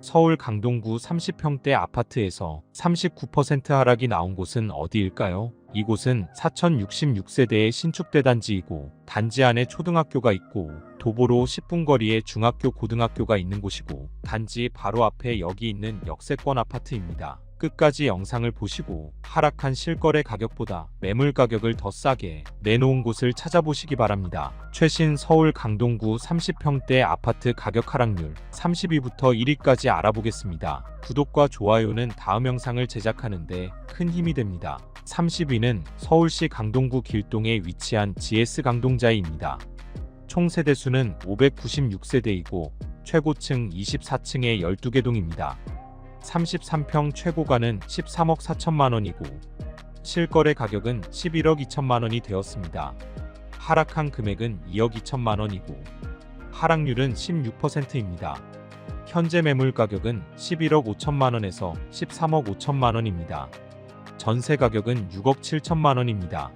서울 강동구 30평대 아파트에서 39% 하락이 나온 곳은 어디일까요? 이곳은 4066세대의 신축대 단지이고 단지 안에 초등학교가 있고 도보로 10분 거리에 중학교 고등학교가 있는 곳이고 단지 바로 앞에 여기 있는 역세권 아파트입니다. 끝까지 영상을 보시고 하락한 실거래 가격보다 매물 가격을 더 싸게 내놓은 곳을 찾아보시기 바랍니다. 최신 서울 강동구 30평대 아파트 가격 하락률 30위부터 1위까지 알아보겠습니다. 구독과 좋아요는 다음 영상을 제작하는데 큰 힘이 됩니다. 30위는 서울시 강동구 길동에 위치한 GS 강동자이입니다. 총 세대수는 596세대이고 최고층 24층에 12개 동입니다. 33평 최고가는 13억 4천만 원이고 실거래 가격은 11억 2천만 원이 되었습니다. 하락한 금액은 2억 2천만 원이고 하락률은 16%입니다. 현재 매물 가격은 11억 5천만 원에서 13억 5천만 원입니다. 전세 가격은 6억 7천만 원입니다.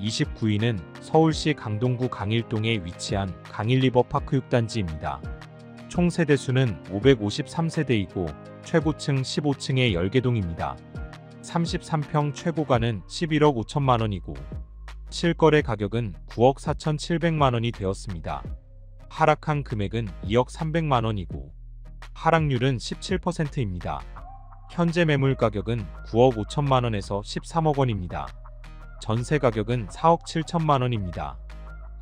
29위는 서울시 강동구 강일동에 위치한 강일리버 파크 6단지입니다. 총 세대수는 553세대이고 최고층 15층의 10개동입니다. 33평 최고가는 11억 5천만 원이고 실거래 가격은 9억 4천7백만 원이 되었습니다. 하락한 금액은 2억 3백만 원이고 하락률은 17%입니다. 현재 매물 가격은 9억 5천만 원에서 13억 원입니다. 전세 가격은 4억 7천만 원입니다.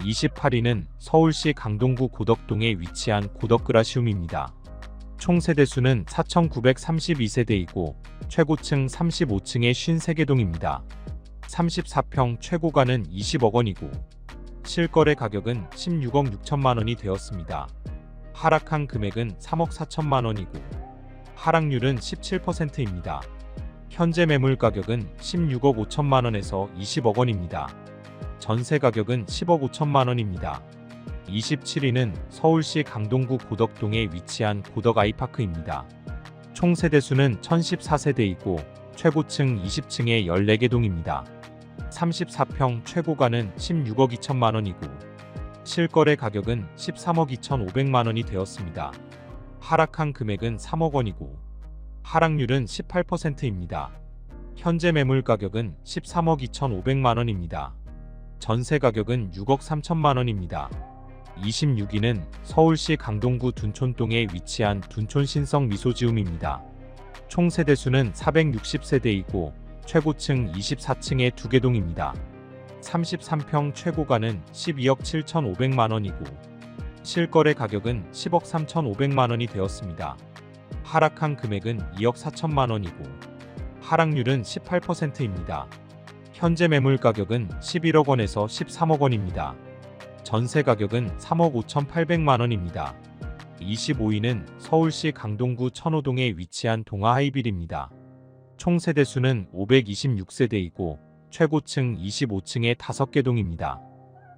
28위는 서울시 강동구 고덕동에 위치한 고덕그라시움입니다. 총 세대수는 4,932세대이고 최고층 35층의 53개 동입니다. 34평 최고가는 20억 원이고 실거래 가격은 16억 6천만 원이 되었습니다. 하락한 금액은 3억 4천만 원이고 하락률은 17%입니다. 현재 매물 가격은 16억 5천만 원에서 20억 원입니다. 전세 가격은 10억 5천만 원입니다. 27위는 서울시 강동구 고덕동에 위치한 고덕 아이파크입니다. 총 세대수는 1014세대이고 최고층 20층의 14개 동입니다. 34평 최고가는 16억 2천만 원이고 실거래 가격은 13억 2천5백만 원이 되었습니다. 하락한 금액은 3억 원이고 하락률은 18%입니다. 현재 매물 가격은 13억 2천5백만 원입니다. 전세 가격은 6억 3천만 원입니다. 26위는 서울시 강동구 둔촌동에 위치한 둔촌신성 미소지움입니다. 총 세대수는 460세대이고 최고층 24층의 2개 동입니다. 33평 최고가는 12억 7천5백만 원이고 실거래 가격은 10억 3천5백만 원이 되었습니다. 하락한 금액은 2억 4천만 원이고 하락률은 18%입니다. 현재 매물 가격은 11억 원에서 13억 원입니다. 전세 가격은 3억 5천8백만 원입니다. 25위는 서울시 강동구 천호동에 위치한 동아 하이빌입니다. 총 세대 수는 526세대이고 최고층 25층의 5개 동입니다.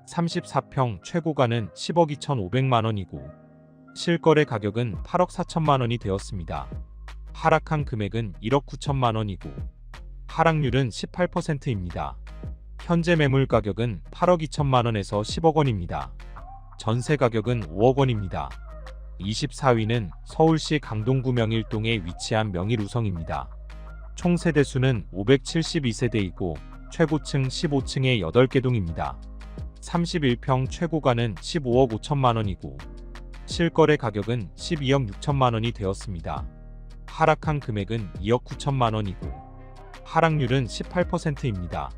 34평 최고가는 10억 2천5백만 원이고 실거래 가격은 8억 4천만 원이 되었습니다. 하락한 금액은 1억 9천만 원이고 하락률은 18%입니다. 현재 매물 가격은 8억 2천만 원에서 10억 원입니다. 전세 가격은 5억 원입니다. 24위는 서울시 강동구 명일동에 위치한 명일우성입니다. 총 세대 수는 572세대이고 최고층 15층의 8개 동입니다. 31평 최고가는 15억 5천만 원이고 실거래 가격은 12억 6천만 원이 되었습니다. 하락한 금액은 2억 9천만 원이고 하락률은 18%입니다.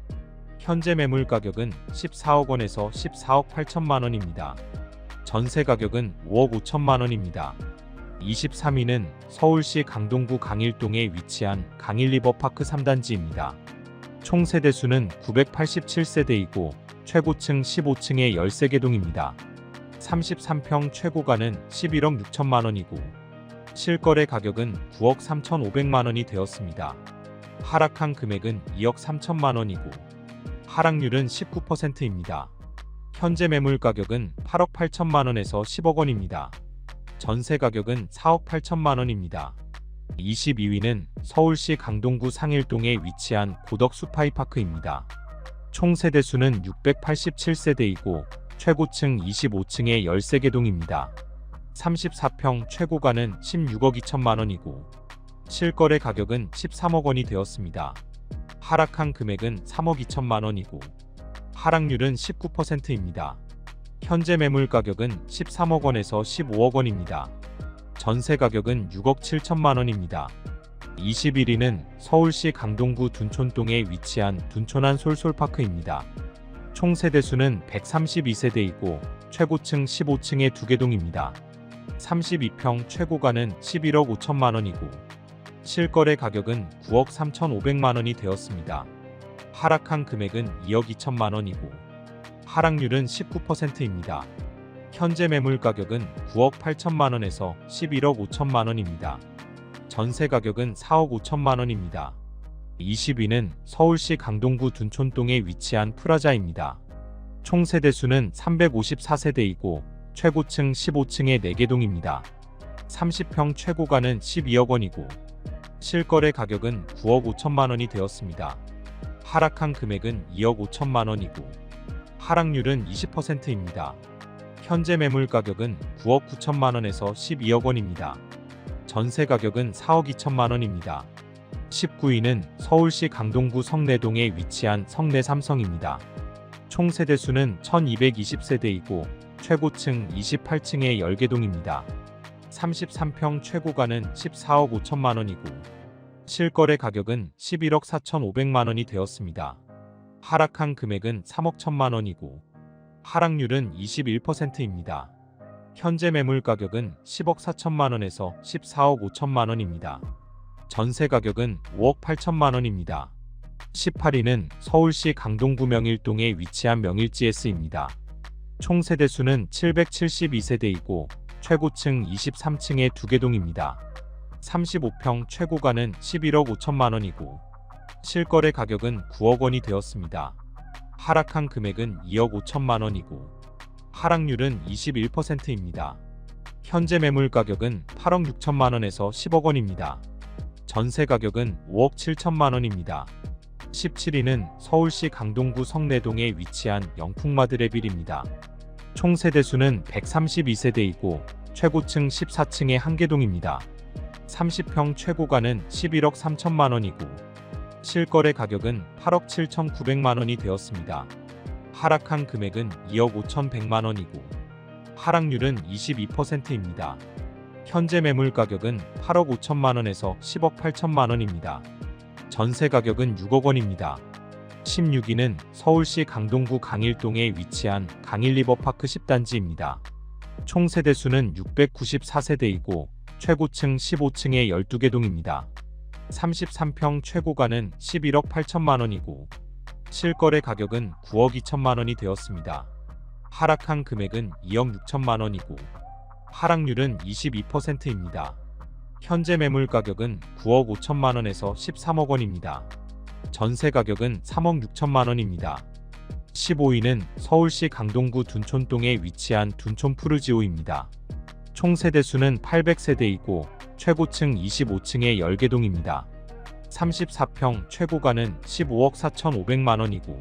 현재 매물 가격은 14억 원에서 14억 8천만 원입니다. 전세 가격은 5억 5천만 원입니다. 23위는 서울시 강동구 강일동에 위치한 강일리버파크 3단지입니다. 총 세대 수는 987세대이고 최고층 15층의 13개 동입니다. 33평 최고가는 11억 6천만 원이고 실거래 가격은 9억 3천 5백만 원이 되었습니다. 하락한 금액은 2억 3천만 원이고 하락률은 19%입니다. 현재 매물 가격은 8억 8천만 원에서 10억 원입니다. 전세 가격은 4억 8천만 원입니다. 22위는 서울시 강동구 상일동에 위치한 고덕 수파이파크입니다. 총 세대 수는 687세대이고 최고층 25층의 13개 동입니다. 34평 최고가는 16억 2천만 원이고 실거래 가격은 13억 원이 되었습니다. 하락한 금액은 3억 2천만 원이고 하락률은 19%입니다. 현재 매물 가격은 13억 원에서 15억 원입니다. 전세 가격은 6억 7천만 원입니다. 21위는 서울시 강동구 둔촌동에 위치한 둔촌안 솔솔파크입니다. 총 세대수는 132세대이고 최고층 15층의 두개 동입니다. 32평 최고가는 11억 5천만 원이고 실거래 가격은 9억 3천5백만 원이 되었습니다. 하락한 금액은 2억 2천만 원이고 하락률은 19%입니다. 현재 매물 가격은 9억 8천만 원에서 11억 5천만 원입니다. 전세 가격은 4억 5천만 원입니다. 20위는 서울시 강동구 둔촌동에 위치한 프라자입니다. 총 세대수는 354세대이고 최고층 15층의 4개 동입니다. 30평 최고가는 12억 원이고 실거래 가격은 9억 5천만 원이 되었습니다. 하락한 금액은 2억 5천만 원이고 하락률은 20%입니다. 현재 매물 가격은 9억 9천만 원에서 12억 원입니다. 전세 가격은 4억 2천만 원입니다. 19위는 서울시 강동구 성내동에 위치한 성내 삼성입니다. 총 세대수는 1220세대이고 최고층 28층의 10개 동입니다. 33평 최고가는 14억 5천만 원이고 실거래 가격은 11억 4천5백만 원이 되었습니다. 하락한 금액은 3억 1천만 원이고 하락률은 21%입니다. 현재 매물 가격은 10억 4천만 원에서 14억 5천만 원입니다. 전세 가격은 5억 8천만 원입니다. 18위는 서울시 강동구 명일동에 위치한 명일GS입니다. 총 세대 수는 772세대이고 최고층 23층의 두개 동입니다. 35평 최고가는 11억 5천만 원이고 실거래 가격은 9억 원이 되었습니다. 하락한 금액은 2억 5천만 원이고 하락률은 21%입니다. 현재 매물 가격은 8억 6천만 원에서 10억 원입니다. 전세 가격은 5억 7천만 원입니다. 17위는 서울시 강동구 성내동에 위치한 영풍마드레빌입니다. 총 세대수는 132세대이고 최고층 14층의 한개동입니다. 30평 최고가는 11억 3천만 원이고 실거래 가격은 8억 7천9백만 원이 되었습니다. 하락한 금액은 2억 5천100만 원이고 하락률은 22%입니다. 현재 매물 가격은 8억 5천만 원에서 10억 8천만 원입니다. 전세 가격은 6억 원입니다. 16위는 서울시 강동구 강일동에 위치한 강일리버파크 10단지입니다. 총 세대수는 694세대이고 최고층 15층의 12개 동입니다. 33평 최고가는 11억 8천만 원이고 실거래 가격은 9억 2천만 원이 되었습니다. 하락한 금액은 2억 6천만 원이고 하락률은 22%입니다. 현재 매물 가격은 9억 5천만 원에서 13억 원입니다. 전세 가격은 3억 6천만 원입니다. 15위는 서울시 강동구 둔촌동에 위치한 둔촌 푸르지오입니다. 총 세대수는 800세대이고 최고층 25층의 10개 동입니다. 34평 최고가는 15억 4천5백만 원이고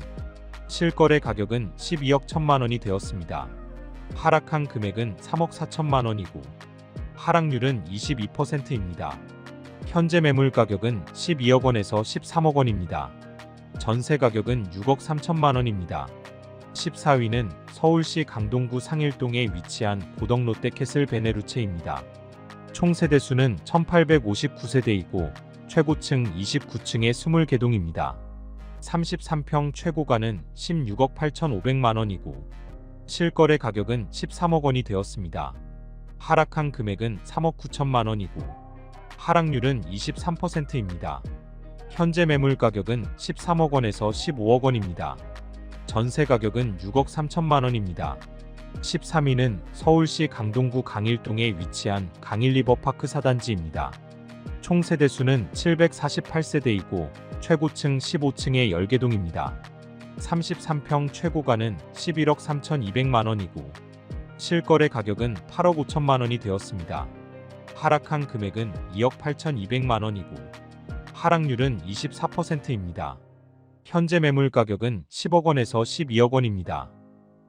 실거래 가격은 12억 1천만 원이 되었습니다. 하락한 금액은 3억 4천만 원이고 하락률은 22%입니다. 현재 매물 가격은 12억 원에서 13억 원입니다. 전세 가격은 6억 3천만 원입니다. 14위는 서울시 강동구 상일동에 위치한 고덕 롯데캐슬 베네루체입니다. 총 세대수는 1859세대이고 최고층 29층의 20개 동입니다. 33평 최고가는 16억 8천5백만 원이고 실거래 가격은 13억 원이 되었습니다. 하락한 금액은 3억 9천만 원이고 하락률은 23%입니다. 현재 매물 가격은 13억 원에서 15억 원입니다. 전세 가격은 6억 3천만 원입니다. 13위는 서울시 강동구 강일동에 위치한 강일리버파크 사단지입니다. 총 세대수는 748세대이고 최고층 15층의 10개 동입니다. 33평 최고가는 11억 3천2백만 원이고 실거래 가격은 8억 5천만 원이 되었습니다. 하락한 금액은 2억 8천2백만 원이고 하락률은 24%입니다. 현재 매물 가격은 10억 원에서 12억 원입니다.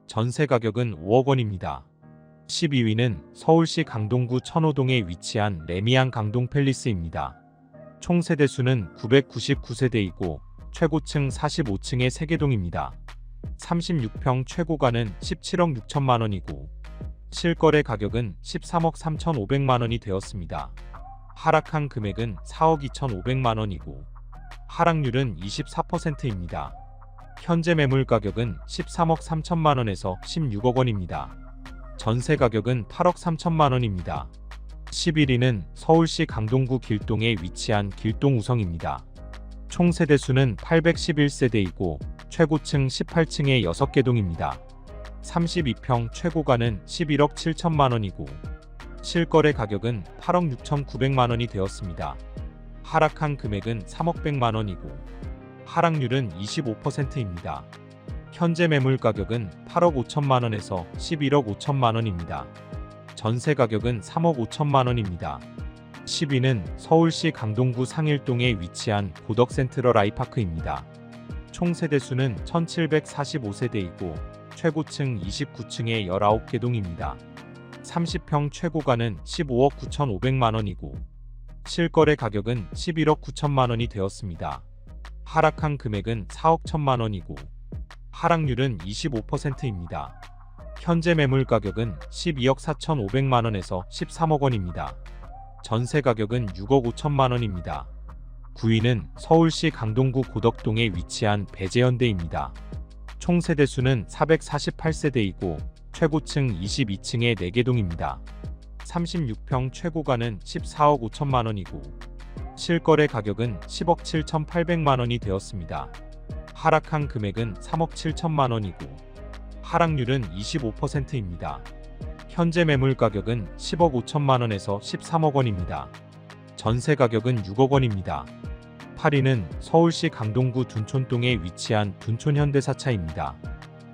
전세 가격은 5억 원입니다. 12위는 서울시 강동구 천호동에 위치한 레미안 강동 팰리스입니다. 총 세대 수는 999세대이고 최고층 45층의 세개동입니다. 36평 최고가는 17억 6천만 원이고 실거래 가격은 13억 3,500만 원이 되었습니다. 하락한 금액은 4억 2,500만 원이고 하락률은 24%입니다. 현재 매물 가격은 13억 3천만 원에서 16억 원입니다. 전세 가격은 8억 3천만 원입니다. 11위는 서울시 강동구 길동에 위치한 길동 우성입니다. 총 세대 수는 811세대이고 최고층 18층의 6개 동입니다. 32평 최고가는 11억 7천만 원이고 실거래 가격은 8억 6천9백만 원이 되었습니다. 하락한 금액은 3억 100만 원이고 하락률은 25%입니다. 현재 매물 가격은 8억 5천만 원에서 11억 5천만 원입니다. 전세 가격은 3억 5천만 원입니다. 10위는 서울시 강동구 상일동에 위치한 고덕 센트럴 아이파크입니다. 총 세대수는 1745세대이고 최고층 29층의 19개 동입니다. 30평 최고가는 15억 9,500만 원이고 실거래 가격은 11억 9천만 원이 되었습니다. 하락한 금액은 4억 1천만 원이고 하락률은 25%입니다. 현재 매물 가격은 12억 4,500만 원에서 13억 원입니다. 전세 가격은 6억 5천만 원입니다. 9위는 서울시 강동구 고덕동에 위치한 배재현대입니다. 총 세대수는 448세대이고 최고층 22층의 4개 동입니다. 36평 최고가는 14억 5천만 원이고 실거래 가격은 10억 7천8백만 원이 되었습니다. 하락한 금액은 3억 7천만 원이고 하락률은 25%입니다. 현재 매물 가격은 10억 5천만 원에서 13억 원입니다. 전세 가격은 6억 원입니다. 8위는 서울시 강동구 둔촌동에 위치한 둔촌 현대사차입니다.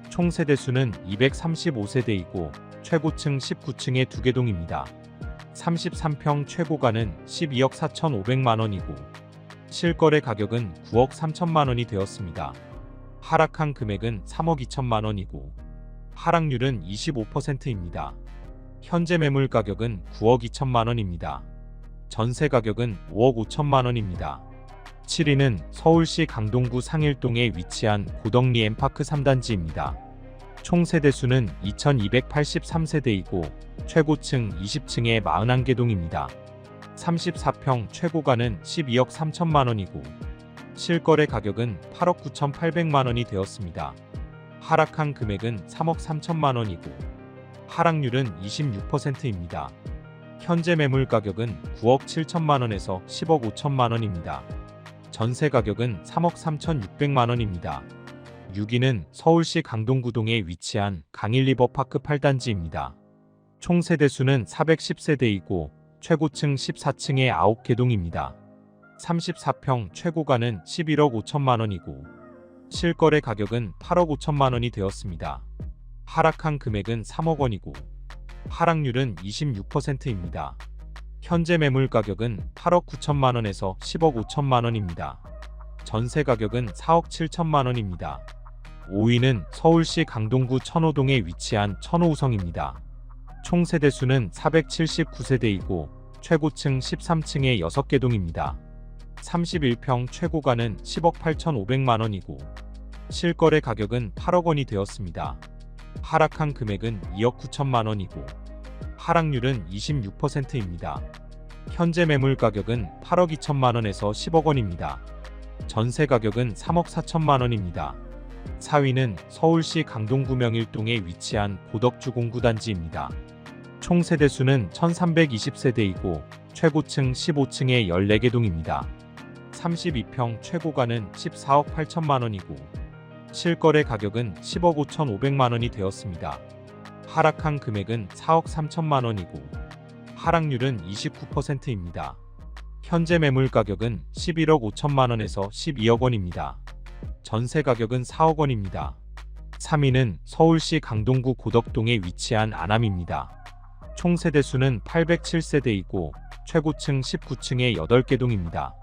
총 세대수는 235세대이고 최고층 19층의 두개 동입니다. 33평 최고가는 12억 4천5백만 원이고 실거래 가격은 9억 3천만 원이 되었습니다. 하락한 금액은 3억 2천만 원이고 하락률은 25%입니다. 현재 매물 가격은 9억 2천만 원입니다. 전세 가격은 5억 5천만 원입니다. 7위는 서울시 강동구 상일동에 위치한 고덕리 엠파크 3단지입니다. 총 세대수는 2283세대이고 최고층 20층의 41개 동입니다. 34평 최고가는 12억 3천만 원이고 실거래 가격은 8억 9천8백만 원이 되었습니다. 하락한 금액은 3억 3천만 원이고 하락률은 26%입니다. 현재 매물 가격은 9억 7천만 원에서 10억 5천만 원입니다. 전세 가격은 3억 3천6백만 원입니다. 6위는 서울시 강동구동에 위치한 강일리버파크 8단지입니다. 총 세대수는 410세대이고 최고층 14층의 9개 동입니다. 34평 최고가는 11억 5천만 원이고 실거래 가격은 8억 5천만 원이 되었습니다. 하락한 금액은 3억 원이고 하락률은 26%입니다. 현재 매물 가격은 8억 9천만 원에서 10억 5천만 원입니다. 전세 가격은 4억 7천만 원입니다. 5위는 서울시 강동구 천호동에 위치한 천호우성입니다. 총 세대 수는 479세대이고 최고층 13층의 6개 동입니다. 31평 최고가는 10억 8천5백만 원이고 실거래 가격은 8억 원이 되었습니다. 하락한 금액은 2억 9천만 원이고 하락률은 26%입니다. 현재 매물 가격은 8억 2천만 원에서 10억 원입니다. 전세 가격은 3억 4천만 원입니다. 4위는 서울시 강동구 명일동에 위치한 고덕주 공구단지입니다. 총 세대 수는 1320세대이고 최고층 15층의 14개 동입니다. 32평 최고가는 14억 8천만 원이고 실거래 가격은 10억 5천 5백만 원이 되었습니다. 하락한 금액은 4억 3천만 원이고 하락률은 29%입니다. 현재 매물 가격은 11억 5천만 원에서 12억 원입니다. 전세 가격은 4억 원입니다. 3위는 서울시 강동구 고덕동에 위치한 안암입니다. 총 세대 수는 807세대이고 최고층 19층의 8개 동입니다.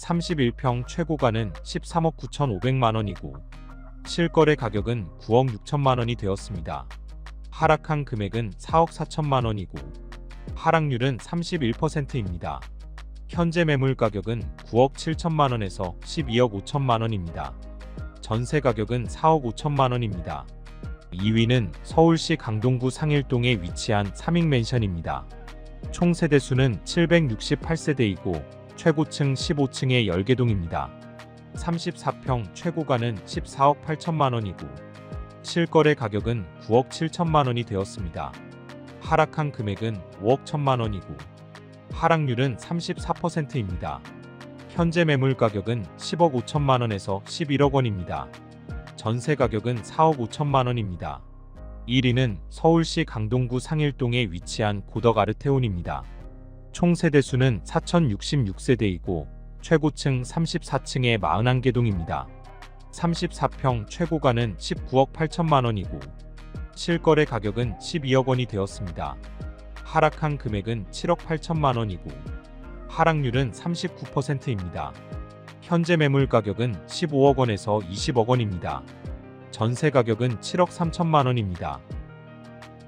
31평 최고가는 13억 9천5백만 원이고 실거래 가격은 9억 6천만 원이 되었습니다. 하락한 금액은 4억 4천만 원이고 하락률은 31%입니다. 현재 매물 가격은 9억 7천만 원에서 12억 5천만 원입니다. 전세 가격은 4억 5천만 원입니다. 2위는 서울시 강동구 상일동에 위치한 삼익맨션입니다. 총 세대 수는 768세대이고 최고층 15층의 10개동입니다. 34평 최고가는 14억 8천만 원이고 실거래 가격은 9억 7천만 원이 되었습니다. 하락한 금액은 5억 1천만 원이고 하락률은 34%입니다. 현재 매물 가격은 10억 5천만 원에서 11억 원입니다. 전세 가격은 4억 5천만 원입니다. 1위는 서울시 강동구 상일동에 위치한 고덕 아르테온입니다. 총 세대 수는 4,066세대이고 최고층 34층의 41개 동입니다. 34평 최고가는 19억 8천만 원이고 실거래 가격은 12억 원이 되었습니다. 하락한 금액은 7억 8천만 원이고 하락률은 39%입니다. 현재 매물 가격은 15억 원에서 20억 원입니다. 전세 가격은 7억 3천만 원입니다.